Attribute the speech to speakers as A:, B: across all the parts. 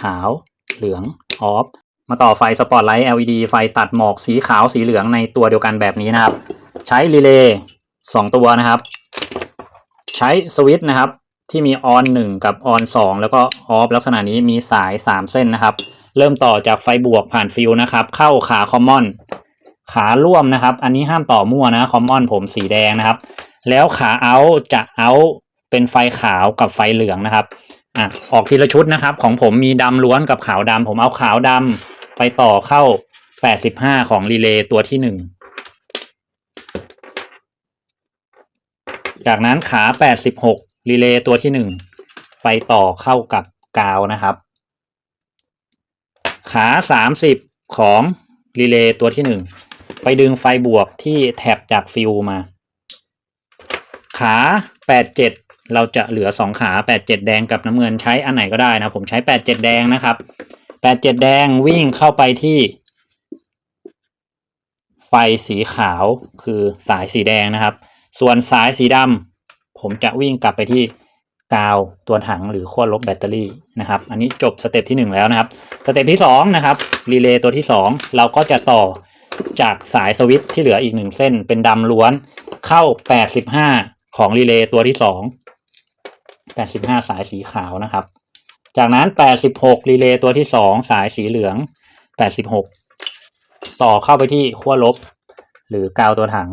A: ขาว เหลือง ออฟ มาต่อไฟสปอตไลท์ LED ไฟตัดหมอกสีขาวสีเหลืองในตัวเดียวกันแบบนี้นะครับ ใช้รีเลย์สองตัวนะครับ ใช้สวิตช์นะครับ ที่มีออนหนึ่งกับออนสองแล้วก็ออฟลักษณะนี้มีสายสามเส้นนะครับ เริ่มต่อจากไฟบวกผ่านฟิวนะครับ เข้าขาคอมมอนขาร่วมนะครับ อันนี้ห้ามต่อมั่วนะคอมมอนผมสีแดงนะครับ แล้วขาเอาจะเอาเป็นไฟขาวกับไฟเหลืองนะครับ อะออกทีละชุดนะครับ ของผมมีดำล้วนกับขาวดำผมเอาขาวดำไปต่อเข้า85ของรีเลย์ตัวที่หนึ่งจากนั้นขา86รีเลย์ตัวที่หนึ่งไปต่อเข้ากับกาวนะครับ ขา30ของรีเลย์ตัวที่หนึ่งไปดึงไฟบวกที่แท็บจากฟิวมา ขา87เเราจะเหลือ 2 ขา 87 แดงกับน้ำเงินใช้อันไหนก็ได้นะ ผมใช้ 87 แดงนะครับ 87 แดงวิ่งเข้าไปที่ ไฟสีขาวคือสายสีแดงนะครับ ส่วนสายสีดำผมจะวิ่งกลับไปที่กาวตัวถังหรือขั้วลบแบตเตอรี่นะครับ อันนี้จบสเต็ปที่หนึ่งแล้วนะครับ สเต็ปที่สองนะครับรีเลย์ตัวที่สองเราก็จะต่อจากสายสวิตช์ที่เหลืออีกหนึ่งเส้นเป็นดำล้วนเข้า 85 ของรีเลย์ตัวที่สอง 85 สายสีขาวนะครับ จากนั้น 86 รีเลย์ตัวที่สองสายสีเหลือง 86 ต่อเข้าไปที่ขั้วลบ หรือกาวตัวถัง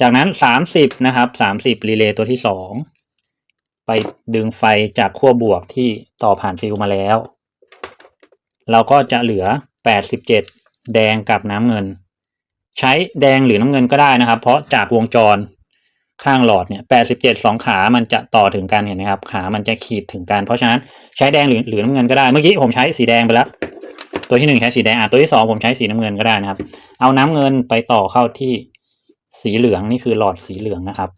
A: จากนั้น 30 นะครับ 30 รีเลย์ตัวที่สองไปดึงไฟจากขั้วบวกที่ต่อผ่านฟิวมาแล้ว เราก็จะเหลือ 87 แดงกับน้ำเงิน ใช้แดงหรือน้ำเงินก็ได้นะครับ เพราะจากวงจร ข้างหลอดเนี่ย87สองขา มันจะต่อถึงกันเห็นไหมครับ ขา มันจะขีดถึงกัน เพราะฉะนั้นใช้แดงหรือหรือน้ำเงินก็ได้ เมื่อกี้ผมใช้สีแดงไปแล้ว ตัวที่หนึ่งใช้สีแดง อะ ตัวที่สองผมใช้สีน้ำเงินก็ได้นะครับ เอาน้ำเงินไปต่อเข้าที่สีเหลืองนี่คือหลอดสีเหลืองนะครับ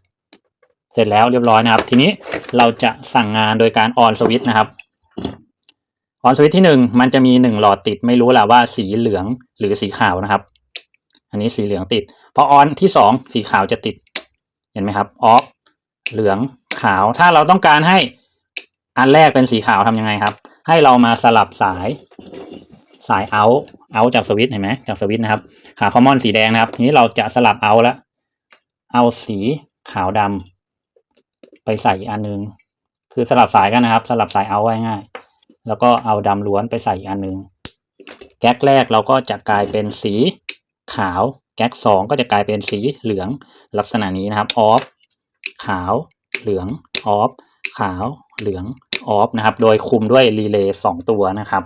A: เสร็จแล้วเรียบร้อยนะครับ ทีนี้เราจะสั่งงานโดยการออนสวิตช์นะครับออนสวิตช์ที่หนึ่งมันจะมีหนึ่งหลอดติดไม่รู้แหละว่าสีเหลืองหรือสีขาวนะครับ อันนี้สีเหลืองติด พอออนที่สองสีขาวจะติด เห็นไหมครับออฟเหลืองขาว ถ้าเราต้องการให้อันแรกเป็นสีขาวทำยังไงครับ ให้เรามาสลับสายสายเอาเอาจากสวิตช์เห็นไหมจากสวิตช์นะครับขาคอมมอนสีแดงนะครับ ทีนี้เราจะสลับเอาแล้วเอาสีขาวดำไปใส่อีกอันนึง คือสลับสายกันนะครับ สลับสายเอาไว้ง่าย แล้วก็เอาดำล้วนไปใส่อีกอันนึงแก๊กแรกเราก็จะกลายเป็นสีขาว แจ็กสองก็จะกลายเป็นสีเหลืองลักษณะนี้นะครับออฟขาวเหลืองออฟขาวเหลืองออฟนะครับ โดยคุมด้วยรีเลย์สองตัวนะครับ